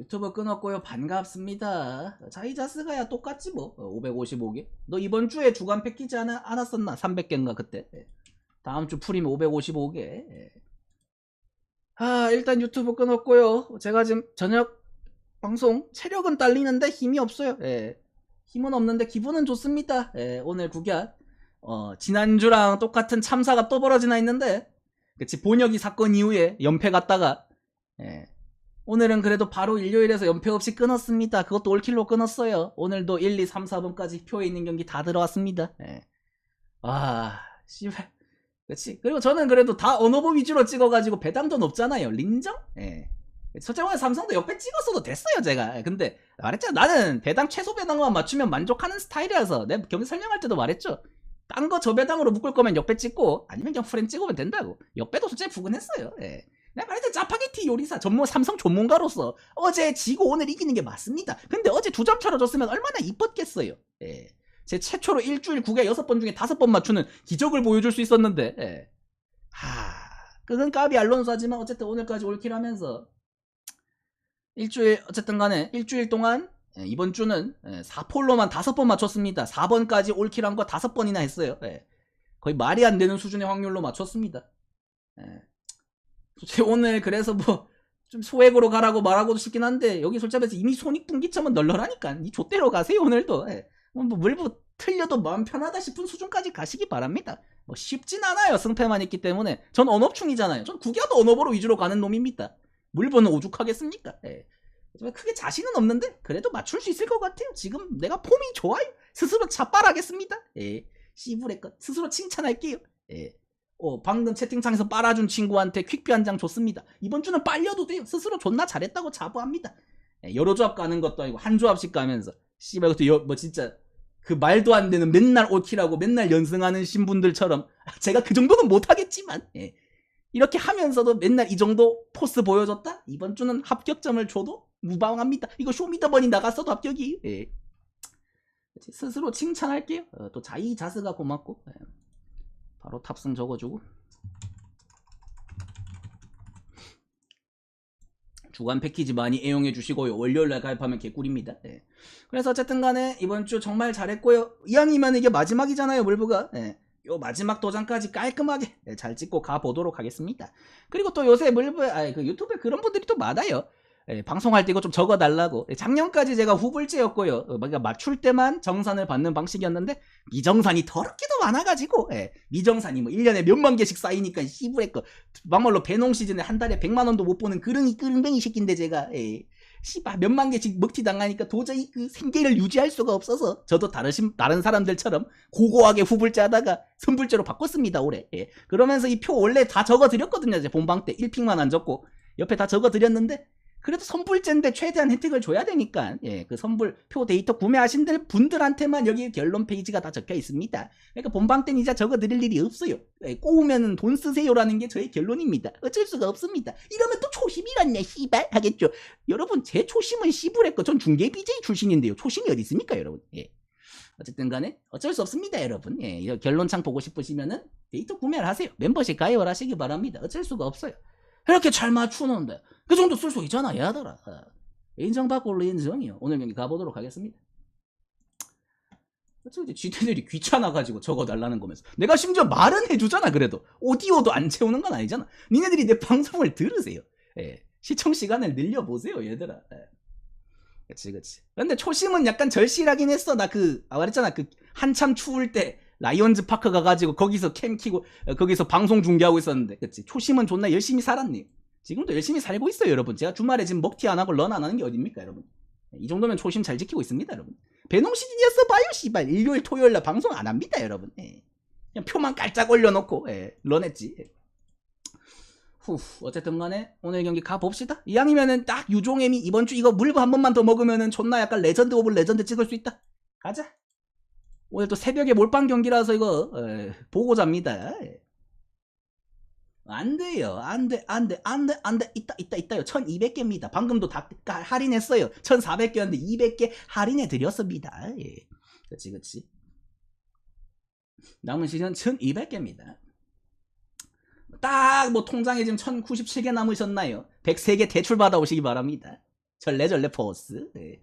유튜브 끊었고요. 반갑습니다. 자이자스가야 똑같지 뭐. 555개. 너 이번 주에 주간 패키지 하나 안 왔었나? 300개인가 그때. 예. 다음 주 풀이면 555개. 예. 아, 일단 유튜브 끊었고요. 제가 지금 저녁 방송 체력은 딸리는데 힘이 없어요. 예. 힘은 없는데 기분은 좋습니다. 예, 오늘 구경. 어, 지난주랑 똑같은 참사가 또 벌어지나 있는데 그치 본혁이 사건 이후에 연패 갔다가 예. 오늘은 그래도 바로 일요일에서 연패 없이 끊었습니다. 그것도 올킬로 끊었어요. 오늘도 1, 2, 3, 4번까지 표에 있는 경기 다 들어왔습니다. 예. 아, 씨발. 그치. 그리고 저는 그래도 다 언어보 위주로 찍어가지고 배당도 높잖아요. 린정? 예. 솔직히 삼성도 옆에 찍었어도 됐어요, 제가. 근데 말했잖아. 나는 배당 최소 배당만 맞추면 만족하는 스타일이라서 내가 경기 설명할 때도 말했죠. 딴 거 저 배당으로 묶을 거면 옆에 찍고 아니면 그냥 프렌 찍으면 된다고. 옆에도 솔직히 부근했어요. 예. 내가 말했잖아. 짜파게티 요리사 전문 삼성 전문가로서 어제 지고 오늘 이기는 게 맞습니다. 근데 어제 두 점 차로 졌으면 얼마나 이뻤겠어요. 예. 제 최초로 일주일 9개 6번 중에 5번 맞추는 기적을 보여줄 수 있었는데 예. 하... 그건 까비 알론소 하지만 어쨌든 오늘까지 올킬 하면서 일주일 어쨌든 간에 일주일 동안 예, 이번 주는 4폴로만 5번 맞췄습니다. 4번까지 올킬한 거 5번이나 했어요. 예. 거의 말이 안 되는 수준의 확률로 맞췄습니다. 오늘 그래서 뭐 좀 소액으로 가라고 말하고도 싶긴 한데 여기 솔직히 말해서 이미 손익분기점은 널널하니까 이 좆대로 가세요 오늘도 예. 뭐 물부 틀려도 마음 편하다 싶은 수준까지 가시기 바랍니다. 뭐 쉽진 않아요 승패만 있기 때문에 전 언업충이잖아요. 전 구겨도 언어보로 위주로 가는 놈입니다. 물건은 오죽하겠습니까? 예. 크게 자신은 없는데 그래도 맞출 수 있을 것 같아요. 지금 내가 폼이 좋아요. 스스로 자빨하겠습니다. 예. 씨부레 것 스스로 칭찬할게요. 예. 어, 방금 채팅창에서 빨아준 친구한테 퀵뷰 한장 줬습니다. 이번 주는 빨려도 돼요. 스스로 존나 잘했다고 자부합니다. 예, 여러 조합 가는 것도 아니고 한 조합씩 가면서 씨발 그것도 여- 뭐 진짜 그 말도 안 되는 맨날 올킬하고 맨날 연승하는 신분들처럼 제가 그 정도는 못하겠지만 예. 이렇게 하면서도 맨날 이 정도 포스 보여줬다? 이번 주는 합격점을 줘도 무방합니다. 이거 쇼미더머니 나갔어도 합격이. 예. 스스로 칭찬할게요. 어, 또 자이 자스가 고맙고. 예. 바로 탑승 적어주고. 주간 패키지 많이 애용해 주시고요. 월요일날 가입하면 개꿀입니다. 예. 그래서 어쨌든 간에 이번 주 정말 잘했고요. 이왕이면 이게 마지막이잖아요, 물부가. 예. 요 마지막 도장까지 깔끔하게 예, 잘 찍고 가보도록 하겠습니다. 그리고 또 요새 물부, 아니, 그 유튜브에 그런 분들이 또 많아요. 예, 방송할 때 이거 좀 적어달라고. 예, 작년까지 제가 후불제였고요. 어, 맞출 때만 정산을 받는 방식이었는데, 미정산이 더럽게도 많아가지고, 예, 미정산이 뭐 1년에 몇만 개씩 쌓이니까 씨부레 거. 막말로 배농 시즌에 한 달에 100만원도 못 보는 그릉이 끄릉뱅이 새끼인데 제가, 예. 씨발 몇만 개씩 먹튀 당하니까 도저히 그 생계를 유지할 수가 없어서 저도 다른 신- 다른 사람들처럼 고고하게 후불제 하다가 선불제로 바꿨습니다 올해 예. 그러면서 이 표 원래 다 적어 드렸거든요 이제 본방 때 1픽만 안 적고 옆에 다 적어 드렸는데 그래도 선불제인데 최대한 혜택을 줘야 되니까 예, 그 선불 표 데이터 구매하신 들- 분들한테만 여기 결론 페이지가 다 적혀 있습니다. 그러니까 본방 때는 이제 적어 드릴 일이 없어요. 예, 꼬우면 돈 쓰세요라는 게 저의 결론입니다. 어쩔 수가 없습니다. 이러면 또 초심이란냐 씨발 하겠죠. 여러분 제 초심은 씨부레거 전 중계 BJ 출신인데요. 초심이 어디 있습니까 여러분? 예. 어쨌든 간에 어쩔 수 없습니다 여러분. 예, 이 결론창 보고 싶으시면은 데이터 구매를 하세요. 멤버십 가입을 하시기 바랍니다. 어쩔 수가 없어요. 이렇게 잘 맞추는데 그 정도 쓸 수 있잖아 얘들아. 어. 인정받고 올라 인정이요. 오늘 경기 가보도록 하겠습니다. 어차피 쥐들이 귀찮아가지고 적어달라는 거면서 내가 심지어 말은 해주잖아 그래도 오디오도 안 채우는 건 아니잖아 니네들이 내 방송을 들으세요 예. 시청 시간을 늘려보세요 얘들아 예. 그치 그치 근데 초심은 약간 절실하긴 했어 나 그 아 말했잖아 그 한참 추울 때 라이온즈 파크 가가지고 거기서 캠 키고 어, 거기서 방송 중계하고 있었는데. 그치? 초심은 존나 열심히 살았니 지금도 열심히 살고 있어요 여러분. 제가 주말에 지금 먹튀 안 하고 런 안 하는 게 어딥니까 여러분? 이 정도면 초심 잘 지키고 있습니다 여러분. 배농 시즌이었어 봐요 씨발. 일요일 토요일 날 방송 안 합니다 여러분. 예. 그냥 표만 깔짝 올려놓고 예, 런했지. 예. 후 어쨌든 간에 오늘 경기 가봅시다. 이왕이면은 딱 유종엠이 이번 주 이거 물부 한 번만 더 먹으면은 존나 약간 레전드 오브 레전드 찍을 수 있다. 가자 오늘 또 새벽에 몰빵 경기라서 이거 예, 보고 잡니다 예. 안 돼요. 안 돼, 안 돼, 안 돼, 안 돼. 있다, 있다, 있다요. 1200개입니다. 방금도 다 가- 할인했어요. 1400개였는데 200개 할인해 드렸습니다. 예. 그치, 그치. 남은 시간 1200개입니다. 딱 뭐 통장에 지금 1097개 남으셨나요? 103개 대출 받아오시기 바랍니다. 절레절레 포스. 예.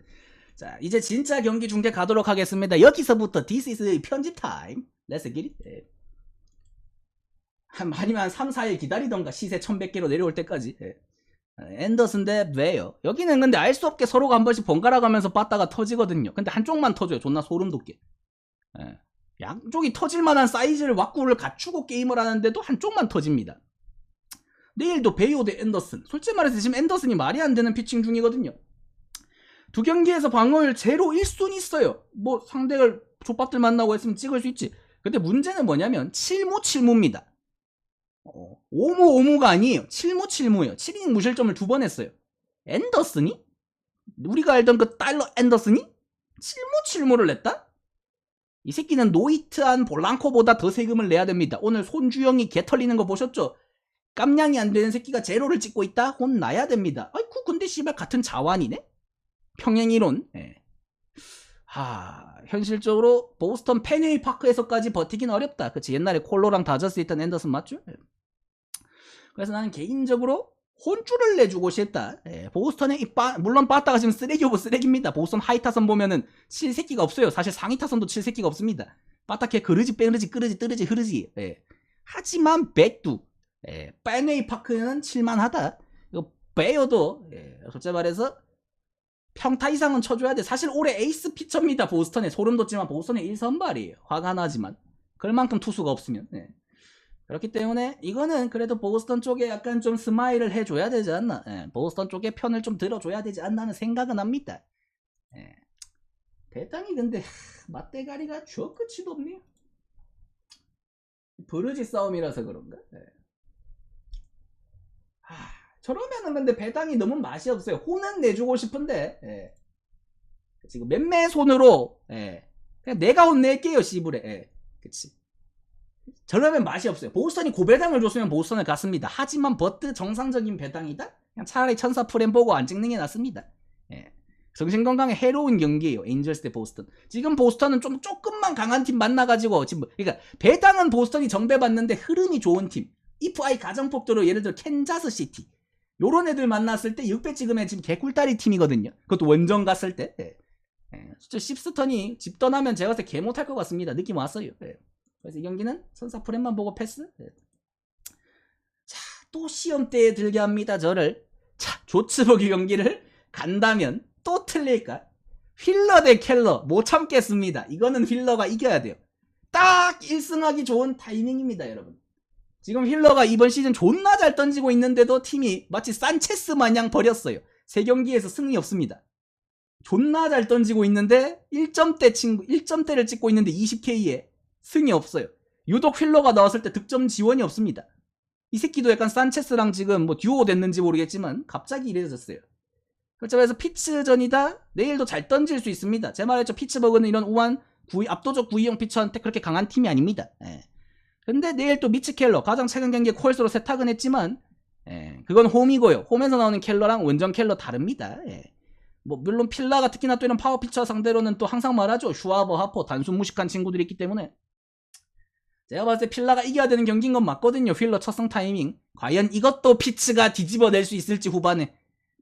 자, 이제 진짜 경기 중계 가도록 하겠습니다. 여기서부터 This is 편집 타임. Let's get it. 예. 한, 아니면 한 3, 4일 기다리던가 시세 1100개로 내려올 때까지. 예. 앤더슨 대 베어. 여기는 근데 알 수 없게 서로가 한 번씩 번갈아 가면서 빠따가 터지거든요. 근데 한쪽만 터져요. 존나 소름 돋게. 예. 양쪽이 터질 만한 사이즈를 왁구를 갖추고 게임을 하는데도 한쪽만 터집니다. 내일도 베이오 대 앤더슨. 솔직히 말해서 지금 앤더슨이 말이 안 되는 피칭 중이거든요. 두 경기에서 방어율 제로 1순 있어요. 뭐 상대를 족밥들 만나고 했으면 찍을 수 있지. 근데 문제는 뭐냐면 7무 7무입니다. 어, 5무 5무가 아니에요. 7무 7무예요. 7이닝 무실점을 두 번 했어요. 앤더슨이? 우리가 알던 그 달러 앤더슨이? 7무 7무를 냈다? 이 새끼는 노이트한 볼랑코보다 더 세금을 내야 됩니다. 오늘 손주영이 개 털리는 거 보셨죠? 깜냥이 안 되는 새끼가 제로를 찍고 있다? 혼나야 됩니다. 아이쿠 근데 씨발 같은 자완이네? 평행이론. 예. 하, 현실적으로 보스턴 페니웨이 파크에서까지 버티긴 어렵다. 그치 옛날에 콜로랑 다저스 있던 앤더슨 맞죠? 예. 그래서 나는 개인적으로 혼쭐을 내주고 싶다. 예, 보스턴의 이 빠, 물론 빠따가 지금 쓰레기 오브 쓰레기입니다. 보스턴 하이 타선 보면은 칠 새끼가 없어요. 사실 상위 타선도 칠 새끼가 없습니다. 빠따케 그르지 빼르지 끄르지 뜨르지 흐르지. 예. 하지만 백두 예, 팬웨이 파크는 칠만하다. 이거 베어도 예, 솔직히 말해서 평타 이상은 쳐줘야 돼. 사실 올해 에이스 피처입니다. 보스턴에 소름 돋지만 보스턴의 1선발이에요. 화가 나지만 그럴 만큼 투수가 없으면 예. 그렇기 때문에 이거는 그래도 보스턴 쪽에 약간 좀 스마일을 해줘야 되지 않나. 예, 보스턴 쪽에 편을 좀 들어줘야 되지 않나 하는 생각은 합니다. 예. 대단히 근데 하, 맞대가리가 저 끝이도 없네요. 버르지 싸움이라서 그런가? 예. 하, 저러면은 근데 배당이 너무 맛이 없어요. 혼은 내주고 싶은데 예. 지금 맴매 손으로 예. 그냥 내가 혼 낼게요 씨부레. 예. 그치. 저러면 맛이 없어요. 보스턴이 고배당을 줬으면 보스턴을 갔습니다. 하지만 버트 정상적인 배당이다? 그냥 차라리 천사 프렘 보고 안 찍는 게 낫습니다. 예. 정신건강에 해로운 경기예요. 에인절스 대 보스턴. 지금 보스턴은 좀 조금만 강한 팀 만나가지고 지금 그러니까 배당은 보스턴이 정배받는데 흐름이 좋은 팀. 이프아이 가정폭도로 예를 들어 캔자스 시티 요런 애들 만났을 때 6배 찍으면 지금 개꿀다리 팀이거든요. 그것도 원정 갔을 때. 예. 예. 진짜 십스턴이 집 떠나면 제가 봤을 때 개 못할 것 같습니다. 느낌 왔어요. 예. 그래서 이 경기는 선사 프렘만 보고 패스. 예. 자, 또 시험대에 들게 합니다. 저를. 자, 조츠버기 경기를 간다면 또 틀릴까? 휠러 대 켈러 못 참겠습니다. 이거는 휠러가 이겨야 돼요. 딱 1승하기 좋은 타이밍입니다, 여러분. 지금 힐러가 이번 시즌 존나 잘 던지고 있는데도 팀이 마치 산체스 마냥 버렸어요. 세 경기에서 승리 없습니다. 존나 잘 던지고 있는데 1점대 친구 1점대를 찍고 있는데 20K에 승이 없어요. 유독 휠러가 나왔을 때 득점 지원이 없습니다. 이 새끼도 약간 산체스랑 지금 뭐 듀오 됐는지 모르겠지만 갑자기 이래졌어요. 그래서 피츠전이다. 내일도 잘 던질 수 있습니다. 제 말했죠. 피츠버그는 이런 우한 구위, 압도적 구위형 피처한테 그렇게 강한 팀이 아닙니다. 예. 근데 내일 또 미치 켈러 가장 최근 경기에 콜스로 세탁은 했지만 예, 그건 홈이고요. 홈에서 나오는 켈러랑 원정 켈러 다릅니다. 예. 뭐 물론 필라가 특히나 또 이런 파워 피처 상대로는 또 항상 말하죠. 슈아버, 하포 단순 무식한 친구들이 있기 때문에 제가 봤을 때 필라가 이겨야 되는 경기인 건 맞거든요. 휠러 첫승 타이밍. 과연 이것도 피츠가 뒤집어낼 수 있을지 후반에.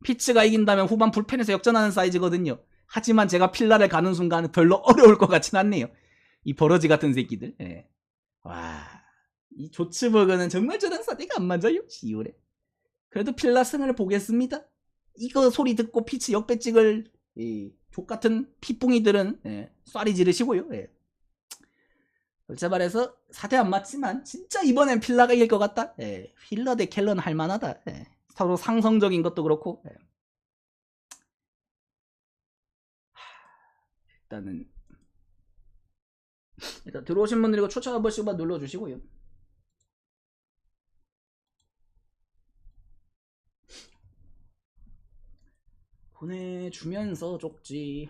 피츠가 이긴다면 후반 불펜에서 역전하는 사이즈거든요. 하지만 제가 필라를 가는 순간 별로 어려울 것 같진 않네요. 이 버러지 같은 새끼들. 예. 와, 이 조츠버그는 정말 저런 사대가 안 맞아요. 시오래. 그래도 필라 승을 보겠습니다. 이거 소리 듣고 피치 역배 찍을 이 족같은 피뿡이들은 예, 쏴리 지르시고요. 예. 솔직히 말해서 사대 안 맞지만 진짜 이번엔 필라가 이길 것 같다. 예. 힐러 대 켈러는 할만하다. 예. 서로 상성적인 것도 그렇고 예. 하, 일단은 일단 들어오신 분들 이거 추천 한 번씩만 눌러주시고요. 보내주면서 쪽지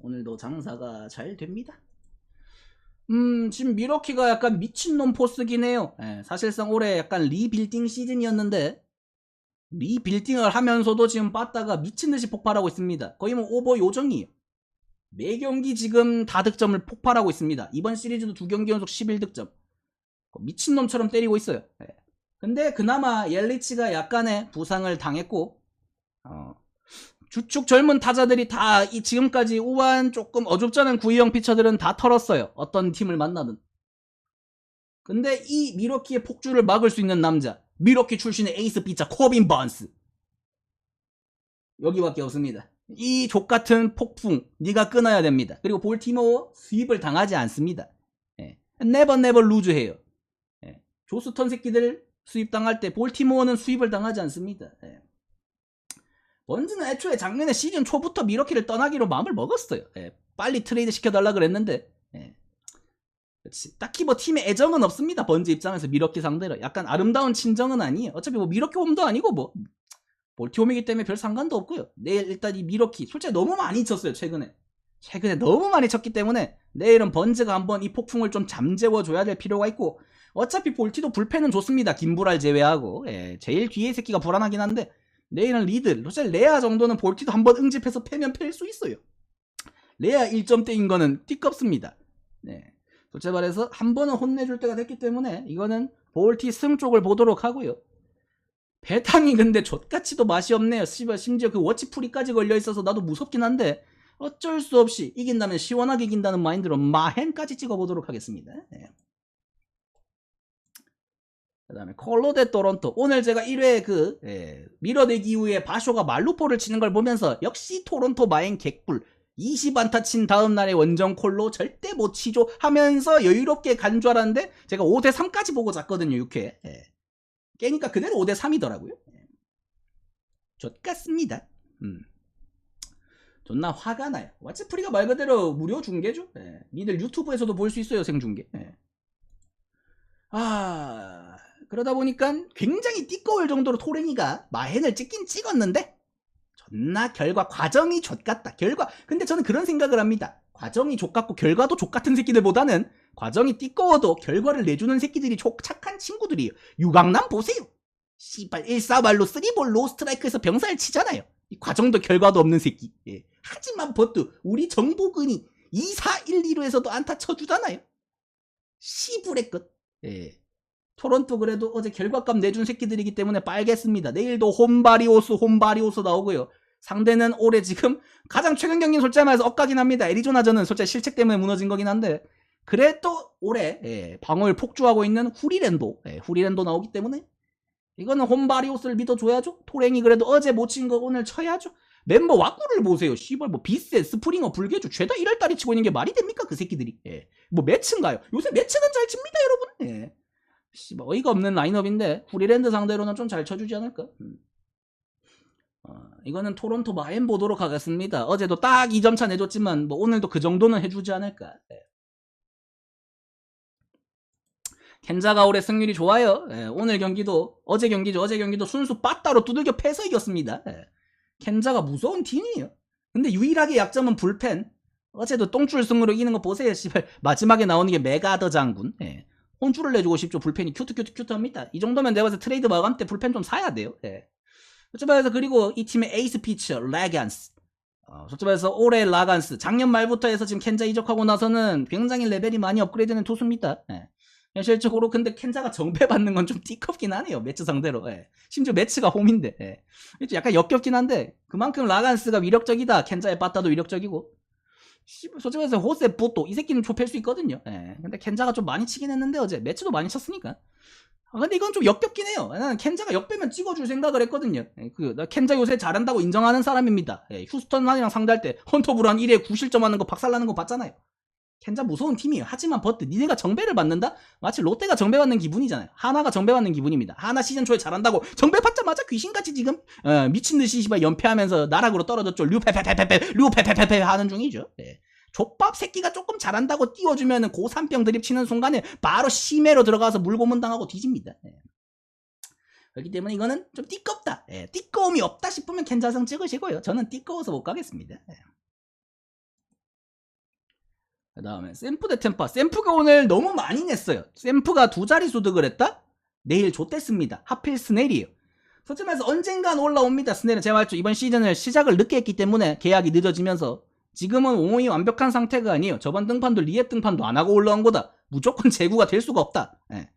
오늘도 장사가 잘 됩니다. 음 지금 미러키가 약간 미친놈 포스긴 해요. 예, 사실상 올해 약간 리빌딩 시즌이었는데 리빌딩을 하면서도 지금 빠따가 미친듯이 폭발하고 있습니다. 거의 뭐 오버 요정이에요. 매 경기 지금 다득점을 폭발하고 있습니다. 이번 시리즈도 두 경기 연속 11득점. 미친놈처럼 때리고 있어요. 예. 근데 그나마 옐리치가 약간의 부상을 당했고 어, 주축 젊은 타자들이 다 이 지금까지 우한 조금 어줍잖은 구위형 피처들은 다 털었어요. 어떤 팀을 만나든. 근데 이 미러키의 폭주를 막을 수 있는 남자, 미러키 출신의 에이스 피자 코빈 번스. 여기밖에 없습니다. 이 족같은 폭풍, 네가 끊어야 됩니다. 그리고 볼티모어 수입을 당하지 않습니다. 예. 네버 네버 루즈해요. 예. 조스턴 새끼들 수입 당할 때 볼티모어는 수입을 당하지 않습니다. 예. 번즈는 애초에 작년에 시즌 초부터 미러키를 떠나기로 마음을 먹었어요. 예, 빨리 트레이드 시켜달라 그랬는데, 예. 그렇지. 딱히 뭐 팀에 애정은 없습니다. 번즈 입장에서 미러키 상대로. 약간 아름다운 친정은 아니에요. 어차피 뭐 미러키 홈도 아니고 뭐, 볼티홈이기 때문에 별 상관도 없고요. 내일 일단 이 미러키, 솔직히 너무 많이 쳤어요, 최근에. 최근에 너무 많이 쳤기 때문에 내일은 번즈가 한번 이 폭풍을 좀 잠재워 줘야 될 필요가 있고, 어차피 볼티도 불펜은 좋습니다. 김부랄 제외하고. 예, 제일 뒤에 새끼가 불안하긴 한데, 내일은 리드, 사실 레아 정도는 볼티도 한번 응집해서 패면 팰수 있어요. 레아 1점대인 거는 띠껍습니다. 네. 솔직히 말해서 한 번은 혼내줄 때가 됐기 때문에 이거는 볼티 승 쪽을 보도록 하고요. 배탕이 근데 족같이도 맛이 없네요. 심지어 그 워치풀이까지 걸려 있어서 나도 무섭긴 한데 어쩔 수 없이 이긴다면 시원하게 이긴다는 마인드로 마헨까지 찍어보도록 하겠습니다. 네. 그 다음에 콜로 대 토론토. 오늘 제가 1회 그, 예, 밀어내기 이후에 바쇼가 말루포를 치는 걸 보면서 역시 토론토 마인 객불. 20안타 친 다음 날에 원정 콜로 절대 못 치죠 하면서 여유롭게 간 줄 알았는데 제가 5대 3까지 보고 잤거든요, 6회. 예. 깨니까 그대로 5대 3이더라고요. 예. 좋같습니다. 음. 존나 화가 나요. 왓츠프리가 말 그대로 무료 중계죠? 예. 니들 유튜브에서도 볼 수 있어요, 생중계. 예. 아, 그러다 보니까 굉장히 띠꺼울 정도로 토랭이가 마헨을 찍긴 찍었는데 존나 결과 과정이 좆같다. 결과 근데 저는 그런 생각을 합니다. 과정이 족같고 결과도 족같은 새끼들보다는 과정이 띠꺼워도 결과를 내주는 새끼들이 족 착한 친구들이에요. 유강남 보세요. 씨발 1사발로 3볼 로스트라이크에서 병살 치잖아요. 이 과정도 결과도 없는 새끼. 예. 하지만 버트 우리 정보근이 2, 4, 1, 2로에서도 안타 쳐주잖아요. 씨부의 끝. 예. 토론토 그래도 어제 결과값 내준 새끼들이기 때문에 빨겠습니다. 내일도 홈바리오스 홈바리오스 나오고요. 상대는 올해 지금 가장 최근 경기는 솔직히 말해서 엇가긴 합니다. 애리조나전은 솔직히 실책 때문에 무너진 거긴 한데 그래도 올해 예, 방어를 폭주하고 있는 후리랜도 예, 후리랜도 나오기 때문에 이거는 홈바리오스를 믿어줘야죠. 토랭이 그래도 어제 못 친 거 오늘 쳐야죠. 멤버 와꾸를 보세요. 씨발 뭐 비세, 스프링어, 불개주 죄다 1월달에 치고 있는 게 말이 됩니까 그 새끼들이? 예. 뭐 매치인가요? 요새 매치는 잘 칩니다 여러분. 예. 씨발 어이가 없는 라인업인데 후리랜드 상대로는 좀 잘 쳐주지 않을까? 음. 어, 이거는 토론토 마엔 보도록 하겠습니다. 어제도 딱 2점 차 내줬지만 뭐 오늘도 그 정도는 해주지 않을까? 예. 켄자가 올해 승률이 좋아요. 예, 오늘 경기도 어제 경기죠. 어제 경기도 순수 빠따로 두들겨 패서 이겼습니다. 예. 켄자가 무서운 팀이에요. 근데 유일하게 약점은 불펜. 어제도 똥줄 승으로 이기는 거 보세요. 씨발 마지막에 나오는 게 메가더 장군. 예. 혼줄을 내주고 싶죠. 불펜이 큐트 큐트 큐트합니다. 이 정도면 내가 봐서 트레이드 마감 때 불펜 좀 사야 돼요. 예. 솔직히 말해서 그리고 이 팀의 에이스 피처 라간스. 어, 솔직히 말해서 올해 라간스 작년 말부터 해서 지금 켄자 이적하고 나서는 굉장히 레벨이 많이 업그레이드된 투수입니다. 예. 현실적으로 근데 켄자가 정배받는 건 좀 띠껍긴 하네요. 매치 상대로. 예. 심지어 매치가 홈인데. 예. 약간 역겹긴 한데 그만큼 라간스가 위력적이다. 켄자의 빠따도 위력적이고. 솔직히 말해서 호세 보또 이 새끼는 좁힐 수 있거든요. 예. 근데 켄자가 좀 많이 치긴 했는데 어제 매치도 많이 쳤으니까. 아, 근데 이건 좀 역겹긴 해요. 나는 켄자가 역배면 찍어줄 생각을 했거든요. 예, 그, 나 켄자 요새 잘한다고 인정하는 사람입니다. 예, 휴스턴이랑 상대할 때 헌터 브란 1회 9실점 하는 거 박살나는 거 봤잖아요. 켄자 무서운 팀이에요. 하지만 버트 니네가 정배를 받는다? 마치 롯데가 정배받는 기분이잖아요. 하나가 정배받는 기분입니다. 하나 시즌 초에 잘한다고 정배 받자마자 귀신같이 지금 어, 미친듯이 씨발 연패하면서 나락으로 떨어졌죠. 류페페페페페 류페페페페 하는 중이죠. 예. 족밥 새끼가 조금 잘한다고 띄워주면은 고산병 드립 치는 순간에 바로 심해로 들어가서 물고문 당하고 뒤집니다. 예. 그렇기 때문에 이거는 좀 띠껍다. 예. 띠꺼움이 없다 싶으면 켄자성 찍으시고요. 저는 띠꺼워서 못 가겠습니다. 예. 그 다음에 샘프 대 템파. 샘프가 오늘 너무 많이 냈어요. 샘프가 두 자리 소득을 했다? 내일 좆됐습니다. 하필 스넬이에요. 말해서 언젠간 올라옵니다. 스넬은 제가 말했죠. 이번 시즌을 시작을 늦게 했기 때문에 계약이 늦어지면서 지금은 옹호이 완벽한 상태가 아니에요. 저번 등판도 리앱 등판도 안 하고 올라온 거다. 무조건 재구가 될 수가 없다. 예.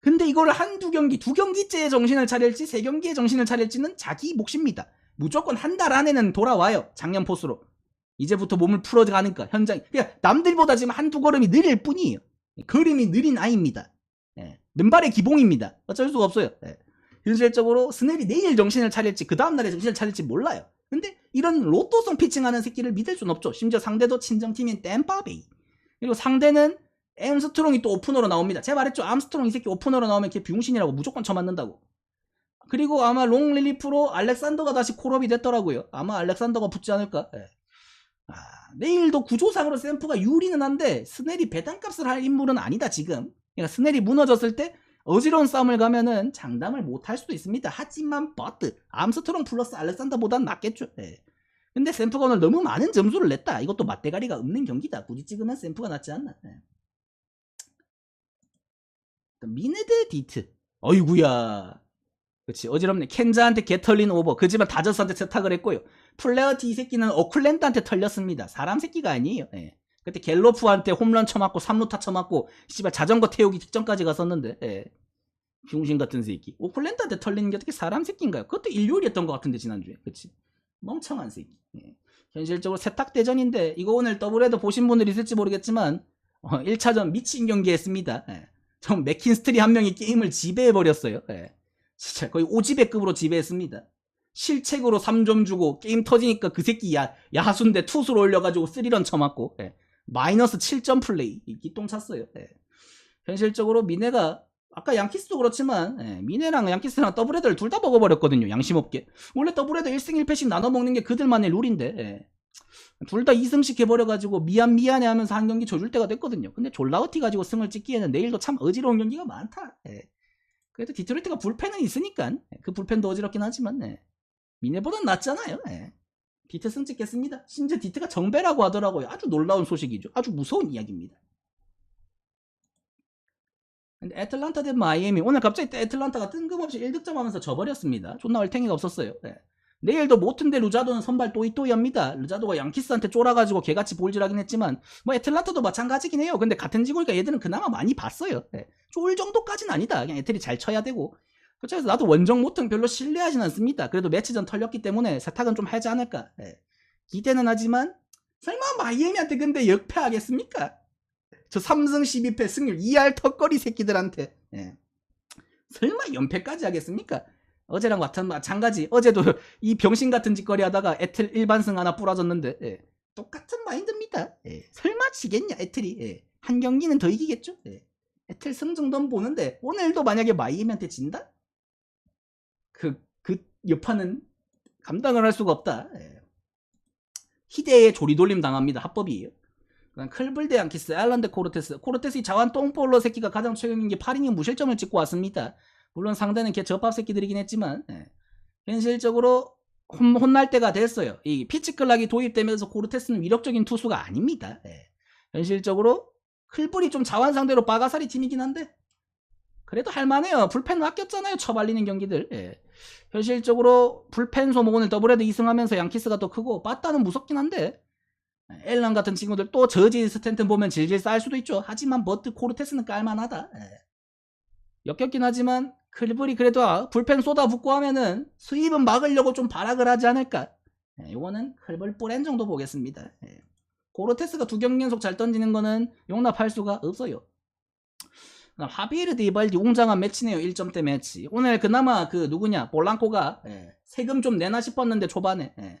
근데 이거를 한두 경기, 두 경기째의 정신을 차릴지 세 경기의 정신을 차릴지는 자기 몫입니다. 무조건 한 달 안에는 돌아와요. 작년 포스로. 이제부터 몸을 풀어가니까 현장. 그냥 남들보다 지금 한두 걸음이 느릴 뿐이에요. 그림이 느린 아이입니다. 예. 맨발의 기봉입니다. 어쩔 수가 없어요. 예. 현실적으로 스넬이 내일 정신을 차릴지 그 다음날에 정신을 차릴지 몰라요. 근데 이런 로또성 피칭하는 새끼를 믿을 순 없죠. 심지어 상대도 친정팀인 댐바베이. 그리고 상대는 엠스트롱이 또 오프너로 나옵니다. 제가 말했죠. 암스트롱 이 새끼 오프너로 나오면 걔 비용신이라고 무조건 쳐맞는다고. 그리고 아마 롱 릴리프로 알렉산더가 다시 콜업이 됐더라고요. 아마 알렉산더가 붙지 않을까. 예. 아, 내일도 구조상으로 샘프가 유리는 한데 스넬이 배당값을 할 인물은 아니다 지금. 그러니까 스넬이 무너졌을 때 어지러운 싸움을 가면은 장담을 못 할 수도 있습니다. 하지만 버트 암스트롱 플러스 알렉산더보단 낫겠죠. 예. 근데 샘프가 오늘 너무 많은 점수를 냈다. 이것도 맞대가리가 없는 경기다. 굳이 찍으면 샘프가 낫지 않나. 예. 미네드 디트. 어이구야. 그치 어지럽네. 켄자한테 개털린 오버. 그지만 다저스한테 세탁을 했고요. 플레어티 이 새끼는 오클랜드한테 털렸습니다. 사람 새끼가 아니에요. 예. 그때 갤로프한테 홈런 쳐맞고 3루타 쳐맞고 씨발 자전거 태우기 직전까지 갔었는데 예. 병신 같은 새끼. 오클랜드한테 털리는 게 어떻게 사람 새끼인가요? 그것도 일요일이었던 것 같은데 지난주에. 그치 멍청한 새끼. 예. 현실적으로 세탁대전인데 이거 오늘 더블헤더 보신 분들 있을지 모르겠지만 어, 1차전 미친 경기 했습니다. 예. 전 맥킨스트리 한 명이 게임을 지배해버렸어요. 예. 진짜 거의 오지배급으로 지배했습니다. 실책으로 3점 주고 게임 터지니까 그 새끼 야, 야수인데 투수로 올려가지고 3런 쳐맞고 예. 마이너스 7점 플레이 이 기똥 찼어요. 예. 현실적으로 미네가 아까 양키스도 그렇지만 예, 미네랑 양키스랑 더블헤더를 둘 다 먹어버렸거든요. 양심 없게. 원래 더블헤더 1승 1패씩 나눠 먹는 게 그들만의 룰인데 예. 둘다 2승씩 해버려가지고 미안 미안해 하면서 한 경기 져줄 때가 됐거든요. 근데 졸라우티 가지고 승을 찍기에는 내일도 참 어지러운 경기가 많다. 예. 그래도 디트로이트가 불펜은 있으니까 예, 그 불펜도 어지럽긴 하지만 예. 미네보단 낫잖아요. 예. 디트 승 찍겠습니다. 심지어 디트가 정배라고 하더라고요. 아주 놀라운 소식이죠. 아주 무서운 이야기입니다. 근데 애틀란타 대 마이애미 오늘 갑자기 애틀란타가 뜬금없이 1득점 하면서 져버렸습니다. 존나 얼탱이가 없었어요. 예. 내일도 모튼데 루자도는 선발 또이또이합니다. 루자도가 양키스한테 쫄아가지고 개같이 볼질하긴 했지만 뭐 애틀란타도 마찬가지긴 해요. 근데 같은 지구니까 얘들은 그나마 많이 봤어요. 예. 쫄 정도까지는 아니다. 그냥 애틀이 잘 쳐야 되고 그래서 나도 원정 모튼 별로 신뢰하진 않습니다. 그래도 매치 전 털렸기 때문에 세탁은 좀 하지 않을까. 예. 기대는 하지만 설마 마이애미한테 근데 역패하겠습니까? 저 3승 12패 승률 2할 턱걸이 새끼들한테 예. 설마 연패까지 하겠습니까? 어제랑 마찬 마찬가지 어제도 이 병신 같은 짓거리 하다가 애틀 일반승 하나 부러졌는데 예. 똑같은 마인드입니다. 예. 설마 지겠냐 애틀이 예. 한 경기는 더 이기겠죠? 예. 애틀 승 정도는 보는데 오늘도 만약에 마이애미한테 진다? 그, 그 여파는 감당을 할 수가 없다. 예. 희대의 조리돌림 당합니다. 합법이에요. 클블대 양키스, 앨런드 코르테스. 코르테스 이 자완 똥볼러 새끼가 가장 최근인 게 8이닝 무실점을 찍고 왔습니다. 물론 상대는 걔 접합 새끼들이긴 했지만 예. 현실적으로 혼, 혼날 때가 됐어요. 이 피치클락이 도입되면서 코르테스는 위력적인 투수가 아닙니다. 예. 현실적으로 클블이 좀 자완 상대로 빠가사리 팀이긴 한데 그래도 할만해요. 불펜 아꼈잖아요. 처발리는 경기들. 예. 현실적으로 불펜 소모 오늘 더블헤드 2승하면서 양키스가 더 크고 빠따는 무섭긴 한데 앨런 같은 친구들 또 저지 스탠튼 보면 질질 쌓일 수도 있죠. 하지만 버트 코르테스는 깔만하다. 예. 역겹긴 하지만 클블이 그래도 아, 불펜 쏟아 붓고 하면은 수입은 막으려고 좀 발악을 하지 않을까. 예, 이거는 클블 뿌렌 정도 보겠습니다. 예. 코르테스가 두 경기 연속 잘 던지는 거는 용납할 수가 없어요. 하비에르 디발디 웅장한 매치네요. 1점대 매치. 오늘 그나마 그 누구냐 볼랑코가 예, 세금 좀 내나 싶었는데 초반에 예.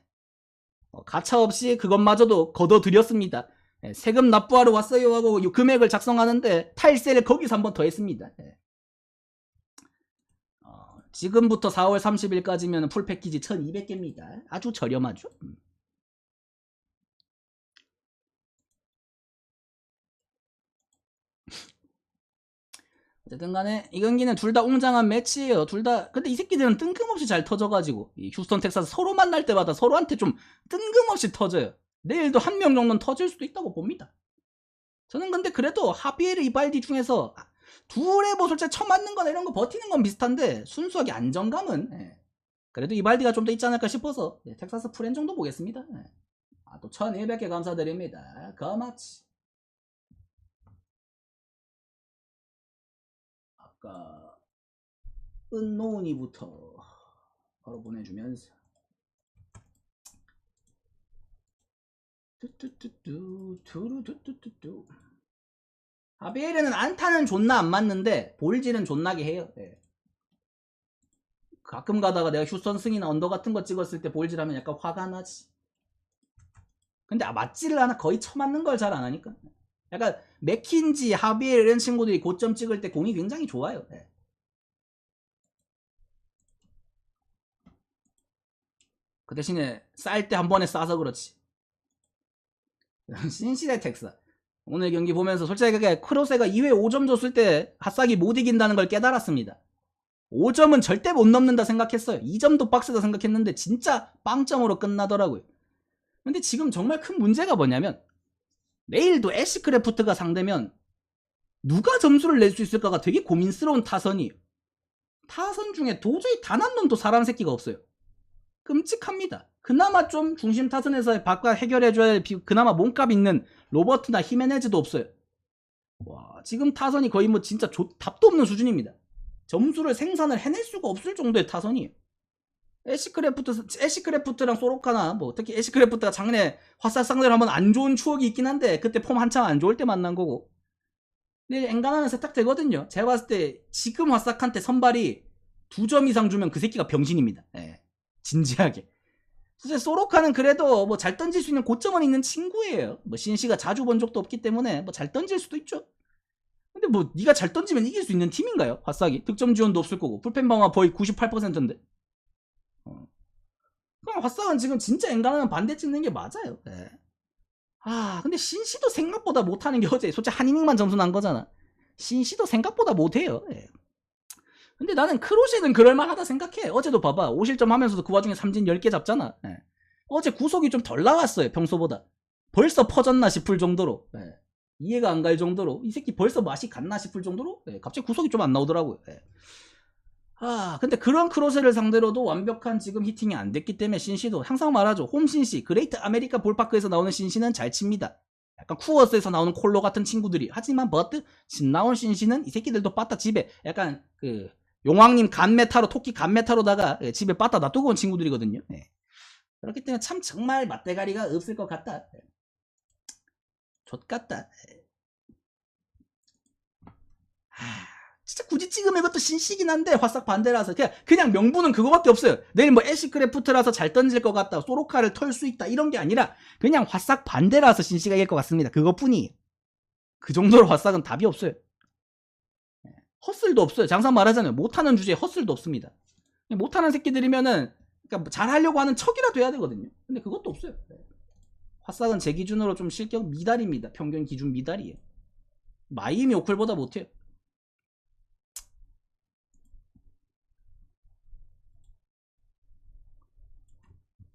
어, 가차 없이 그것마저도 걷어들였습니다. 예, 세금 납부하러 왔어요 하고 요 금액을 작성하는데 탈세를 거기서 한 번 더 했습니다. 예. 어, 지금부터 4월 30일까지면 풀 패키지 1200개입니다. 아주 저렴하죠. 음. 어쨌든 간에 이 경기는 둘 다 웅장한 매치예요. 둘 다 근데 이 새끼들은 뜬금없이 잘 터져가지고 이 휴스턴 텍사스 서로 만날 때마다 서로한테 좀 뜬금없이 터져요. 내일도 한 명 정도는 터질 수도 있다고 봅니다. 저는 근데 그래도 하비에르 이발디 중에서 둘의 보솔체 처음 맞는 거나 이런 거 버티는 건 비슷한데 순수하게 안정감은 예. 그래도 이발디가 좀 더 있지 않을까 싶어서 예, 텍사스 프렌 정도 보겠습니다. 예. 아, 또 1200개 감사드립니다. 거마치. 아까 은노은이부터 바로 보내주면서. 뚜뚜뚜뚜 두루뚜뚜뚜뚜. 아비에르는 안타는 존나 안 맞는데 볼질은 존나게 해요. 예. 가끔 가다가 내가 휴선 승이나 언더 같은 거 찍었을 때 볼질하면 약간 화가 나지. 근데 아, 맞지를 않아 거의 쳐맞는 걸 잘 안 하니까. 약간 맥킨지, 하비엘 이런 친구들이 고점 찍을 때 공이 굉장히 좋아요. 예. 그 대신에 쌀 때 한 번에 싸서 그렇지. 신시대 텍사. 오늘 경기 보면서 솔직히 그게 크로세가 2회 5점 줬을 때 핫삭이 못 이긴다는 걸 깨달았습니다. 5점은 절대 못 넘는다 생각했어요. 2점도 빡세다 생각했는데 진짜 빵점으로 끝나더라고요. 근데 지금 정말 큰 문제가 뭐냐면 내일도 애쉬크래프트가 상대면 누가 점수를 낼 수 있을까가 되게 고민스러운 타선이에요. 타선 중에 도저히 단 한 놈도 사람 새끼가 없어요. 끔찍합니다. 그나마 좀 중심 타선에서 바꿔 해결해줘야 그나마 몸값 있는 로버트나 히메네즈도 없어요. 와 지금 타선이 거의 뭐 진짜 조- 답도 없는 수준입니다. 점수를 생산을 해낼 수가 없을 정도의 타선이에요. 애쉬크래프트, 애쉬크래프트랑 소로카나 뭐 특히 애쉬크래프트가 작년에 화살 상대로 한번 안 좋은 추억이 있긴 한데 그때 폼 한창 안 좋을 때 만난 거고 근데 엔간하면 세탁되거든요. 제가 봤을 때 지금 화싹한테 선발이 두 점 이상 주면 그 새끼가 병신입니다. 예. 진지하게. 사실 소로카는 그래도 뭐 잘 던질 수 있는 고점은 있는 친구예요. 뭐 신씨가 자주 본 적도 없기 때문에 뭐 잘 던질 수도 있죠. 근데 뭐 네가 잘 던지면 이길 수 있는 팀인가요? 화싹이 득점 지원도 없을 거고 불펜 방어 거의 98%인데. 어. 그럼 화싹은 지금 진짜 엔간하면 반대 찍는 게 맞아요. 예. 아 근데 신씨도 생각보다 못하는 게 어제 솔직히 한 이닝만 점수 난 거잖아. 신씨도 생각보다 못해요. 예. 근데 나는 크로시는 그럴만하다 생각해. 어제도 봐봐. 5실점 하면서도 그 와중에 삼진 10개 잡잖아. 예. 어제 구속이 좀 덜 나왔어요. 평소보다. 벌써 퍼졌나 싶을 정도로. 예. 이해가 안 갈 정도로. 이 새끼 벌써 맛이 갔나 싶을 정도로. 예. 갑자기 구속이 좀 안 나오더라고요. 예. 아, 근데 그런 크로스를 상대로도 완벽한 지금 히팅이 안 됐기 때문에 신시도 항상 말하죠. 홈 신시, 그레이트 아메리카 볼파크에서 나오는 신시는 잘 칩니다. 약간 쿠어스에서 나오는 콜로 같은 친구들이. 하지만 버트 집 나온 신시는 이 새끼들도 빠따 집에 약간 그 용왕님 간메타로 토끼 간메타로다가 예, 집에 빠따 놔두고 온 친구들이거든요. 예. 그렇기 때문에 참 정말 맞대가리가 없을 것 같다. 예. 좆같다. 예. 하, 진짜 굳이 찍으면 이것도 신시긴 한데 화싹 반대라서 그냥 그냥 명분은 그거밖에 없어요. 내일 뭐 애쉬크래프트라서 잘 던질 것 같다, 소로카를 털 수 있다 이런 게 아니라 그냥 화싹 반대라서 신시가 이길 것 같습니다. 그것뿐이에요. 그 정도로 화싹은 답이 없어요. 헛슬도 없어요. 장사 말하잖아요. 못하는 주제에 헛슬도 없습니다. 못하는 새끼들이면은 그러니까 잘하려고 하는 척이라도 해야 되거든요. 근데 그것도 없어요. 화싹은 제 기준으로 좀 실격 미달입니다. 평균 기준 미달이에요. 마이미 오클보다 못해요.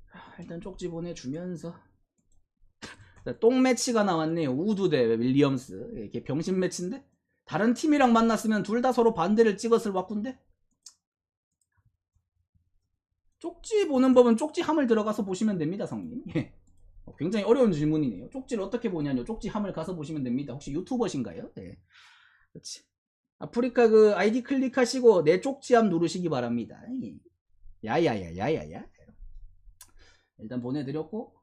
하, 일단 쪽지 보내주면서 똥 매치가 나왔네요. 우드 대 윌리엄스. 이게 병신 매치인데 다른 팀이랑 만났으면 둘 다 서로 반대를 찍었을 왁군데 쪽지 보는 법은 쪽지 함을 들어가서 보시면 됩니다, 성님. 예. 어, 굉장히 어려운 질문이네요. 쪽지를 어떻게 보냐뇨. 쪽지 함을 가서 보시면 됩니다. 혹시 유튜버신가요? 네. 그렇지. 아프리카 그 아이디 클릭하시고 내 쪽지 함 누르시기 바랍니다. 예. 야야야야야야. 일단 보내드렸고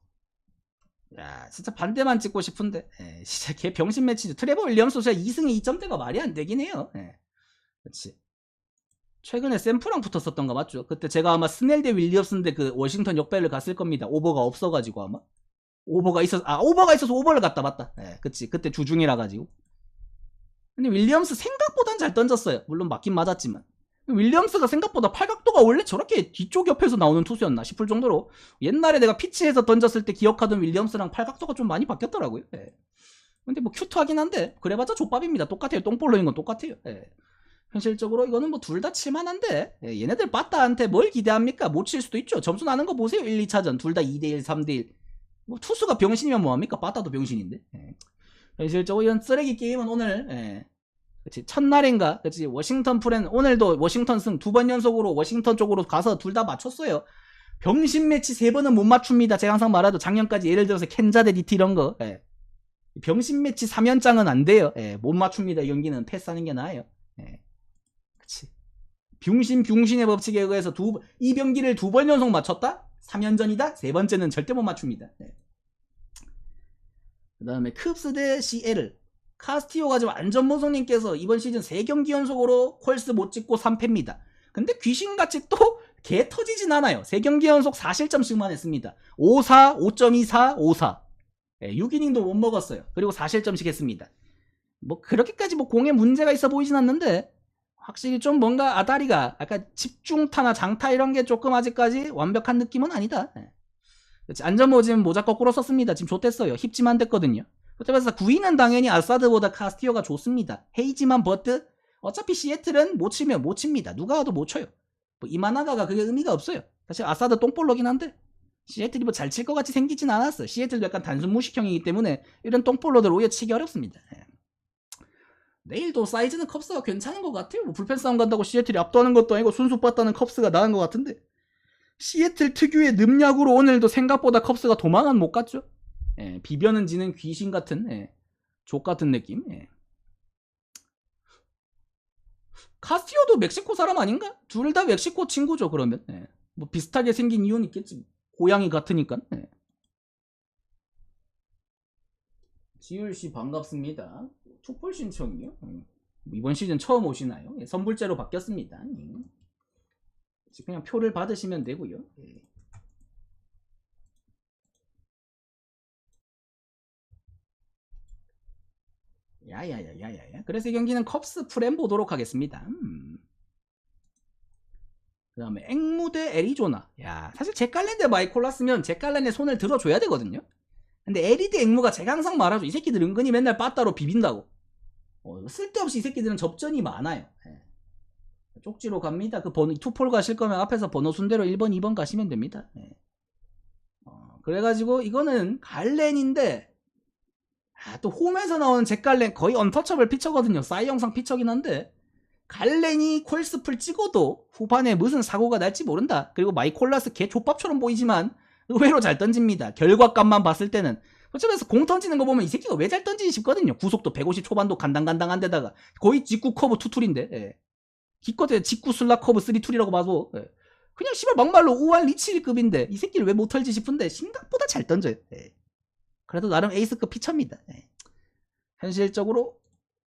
야, 진짜 반대만 찍고 싶은데. 예, 진짜 개 병신 매치죠. 트레버 윌리엄스 진짜 2승에 2점대가 말이 안 되긴 해요. 예. 그렇지. 최근에 샘프랑 붙었었던 거 맞죠? 그때 제가 아마 스넬 대 윌리엄스인데 그 워싱턴 역배를 갔을 겁니다. 오버가 없어가지고 아마. 오버가 있어서, 아, 오버가 있어서 오버를 갔다 맞다. 예, 그치. 그때 주중이라 가지고. 근데 윌리엄스 생각보단 잘 던졌어요. 물론 맞긴 맞았지만. 윌리엄스가 생각보다 팔각도가 원래 저렇게 뒤쪽 옆에서 나오는 투수였나 싶을 정도로 옛날에 내가 피치에서 던졌을 때 기억하던 윌리엄스랑 팔각도가 좀 많이 바뀌었더라고요. 예. 근데 뭐 큐트하긴 한데 그래봤자 족밥입니다. 똑같아요. 똥볼로인 건 똑같아요. 예. 현실적으로 이거는 뭐 둘 다 칠만한데 예, 얘네들 빠따한테 뭘 기대합니까? 못 칠 수도 있죠. 점수 나는 거 보세요. 1, 2차전 둘 다 2대1, 3대1. 뭐 투수가 병신이면 뭐합니까? 빠따도 병신인데. 예. 현실적으로 이런 쓰레기 게임은 오늘 예. 그치 첫날인가 그치 워싱턴 프렌 오늘도 워싱턴 승 두 번 연속으로 워싱턴 쪽으로 가서 둘 다 맞췄어요 병신 매치 세 번은 못 맞춥니다 제가 항상 말하죠 작년까지 예를 들어서 켄자 대 디티 이런 거 예. 병신 매치 3연장은 안 돼요 예, 못 맞춥니다 이 경기는 패스하는 게 나아요 예. 그치 병신 병신의 법칙에 의해서 두, 이 경기를 두 번 연속 맞췄다? 3연전이다? 세 번째는 절대 못 맞춥니다 예. 그 다음에 쿱스 대 CL. 카스티오가 지금 안전모성님께서 이번 시즌 3경기 연속으로 콜스 못 찍고 3패입니다. 근데 귀신같이 또 개 터지진 않아요. 3경기 연속 4실점씩만 했습니다. 5-4, 5.24, 5-4. 예, 6이닝도 못 먹었어요. 그리고 4실점씩 했습니다. 뭐 그렇게까지 뭐 공에 문제가 있어 보이진 않는데 확실히 좀 뭔가 아다리가 약간 집중타나 장타 이런 게 조금 아직까지 완벽한 느낌은 아니다. 예. 안전모 지금 모자 거꾸로 썼습니다. 지금 좋댔어요. 힙지만 됐거든요. 그래서 9위는 당연히 아사드보다 카스티오가 좋습니다. 헤이지만 버트 어차피 시애틀은 못 치면 못 칩니다. 누가 와도 못 쳐요. 뭐 이마나가가 그게 의미가 없어요. 사실 아사드 똥볼로긴 한데 시애틀이 뭐 잘 칠 것 같이 생기진 않았어. 시애틀도 약간 단순 무식형이기 때문에 이런 똥볼로들 오히려 치기 어렵습니다. 예. 내일도 사이즈는 컵스가 괜찮은 것 같아요. 뭐 불펜 싸움 간다고 시애틀이 압도하는 것도 아니고 순수 빠따는 컵스가 나은 것 같은데 시애틀 특유의 늠약으로 오늘도 생각보다 컵스가 도망은 못 갔죠. 예, 비벼는 지는 귀신 같은 예, 족 같은 느낌. 예. 카스티오도 멕시코 사람 아닌가? 둘 다 멕시코 친구죠 그러면. 예. 뭐 비슷하게 생긴 이유는 있겠지. 고양이 같으니까. 예. 지율 씨 반갑습니다. 투폴 신청이요? 음. 이번 시즌 처음 오시나요? 예, 선불제로 바뀌었습니다. 예. 그냥 표를 받으시면 되고요. 예. 야야야야야야. 그래서 이 경기는 컵스 프렘 보도록 하겠습니다. 음. 그 다음에 앵무 대 애리조나. 야, 사실 제칼렌 대 마이콜라스면 제칼렌의 손을 들어줘야 되거든요. 근데 에리 대 앵무가 제가 항상 말하죠. 이 새끼들 은근히 맨날 빠따로 비빈다고. 어, 쓸데없이 이 새끼들은 접전이 많아요. 예. 쪽지로 갑니다. 그 번호, 투폴 가실 거면 앞에서 번호 순대로 1번, 2번 가시면 됩니다. 예. 어, 그래가지고 이거는 갈렌인데 아, 또 홈에서 나오는 잭 갈렌 거의 언터처블 피처거든요. 싸이 영상 피처긴 한데 갈렌이 콜스풀 찍어도 후반에 무슨 사고가 날지 모른다. 그리고 마이콜라스 개 족밥처럼 보이지만 의외로 잘 던집니다. 결과값만 봤을 때는 어쩌면서 공 던지는 거 보면 이 새끼가 왜 잘 던지지 싶거든요. 구속도 150 초반도 간당간당한 데다가 거의 직구 커브 투툴인데 예. 기껏해 직구 슬라 커브 3툴이라고 봐도 예. 그냥 씨발 막말로 우한 리치급인데 이 새끼를 왜 못 털지 싶은데 생각보다 잘 던져요. 예. 그래도 나름 에이스급 피처입니다. 예. 현실적으로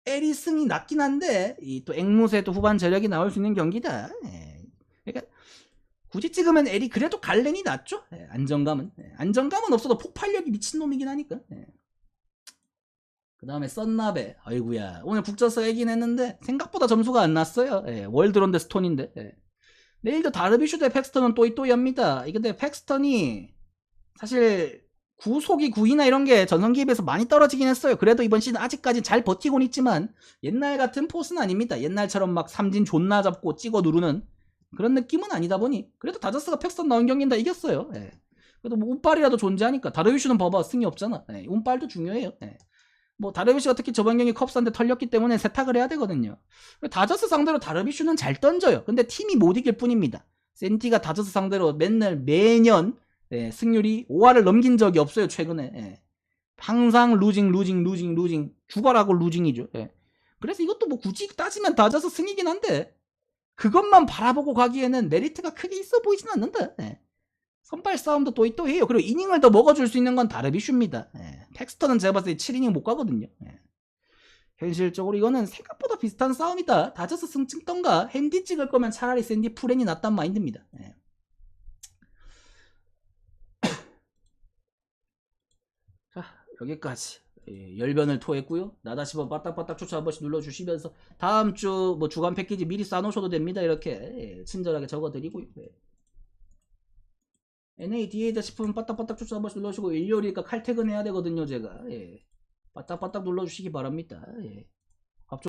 에리슨이 낮긴 한데 이 또 앵무새 도 후반 저력이 나올 수 있는 경기다. 예. 그러니까 굳이 찍으면 에리 그래도 갈렌이 낫죠. 예, 안정감은 예, 안정감은 없어도 폭발력이 미친 놈이긴 하니까. 그 다음에 썬나베 아이구야 오늘 북저서 얘긴 했는데 생각보다 점수가 안 났어요. 예, 월드런드 스톤인데 예. 내일도 다르비슈 대 팩스턴은 또이또이합니다. 이 근데 팩스턴이 사실 구속이 구이나 이런 게 전성기에 비해서 많이 떨어지긴 했어요. 그래도 이번 시즌 아직까지 잘 버티고는 있지만 옛날 같은 포스는 아닙니다. 옛날처럼 막 삼진 존나 잡고 찍어 누르는 그런 느낌은 아니다 보니 그래도 다저스가 팩스턴 나온 경기는 다 이겼어요. 예. 그래도 뭐 운빨이라도 존재하니까 다르비슈는 봐봐 승이 없잖아. 예, 운빨도 중요해요. 예. 뭐 다르비슈가 특히 저번 경기 컵스한테 털렸기 때문에 세탁을 해야 되거든요. 다저스 상대로 다르비슈는 잘 던져요. 근데 팀이 못 이길 뿐입니다. 센티가 다저스 상대로 맨날 매년 예, 승률이 5할을 넘긴 적이 없어요 최근에. 예. 항상 루징 루징 루징 루징 죽어라고 루징이죠. 예. 그래서 이것도 뭐 굳이 따지면 다저스 승이긴 한데 그것만 바라보고 가기에는 메리트가 크게 있어 보이진 않는다. 예. 선발 싸움도 또 또 해요. 그리고 이닝을 더 먹어줄 수 있는 건 다르비슈입니다. 예. 텍스터는 제가 봤을 때 7이닝 못 가거든요. 예. 현실적으로 이거는 생각보다 비슷한 싸움이다. 다저스 승 찍던가 핸디 찍을 거면 차라리 샌디 프렌이 낫단 마인드입니다. 예. 자 여기까지 예, 열변을 토했고요. 나다시번 빠딱빠딱 추천 한 번씩 눌러주시면서 다음 주 뭐 주간 패키지 미리 싸놓으셔도 됩니다. 이렇게 예, 친절하게 적어드리고요. 예. NADA다 싶으면 빠딱빠딱 추천 한 번씩 눌러주시고 일요일이니까 칼퇴근해야 되거든요. 제가 예. 빠딱빠딱 눌러주시기 바랍니다. 예.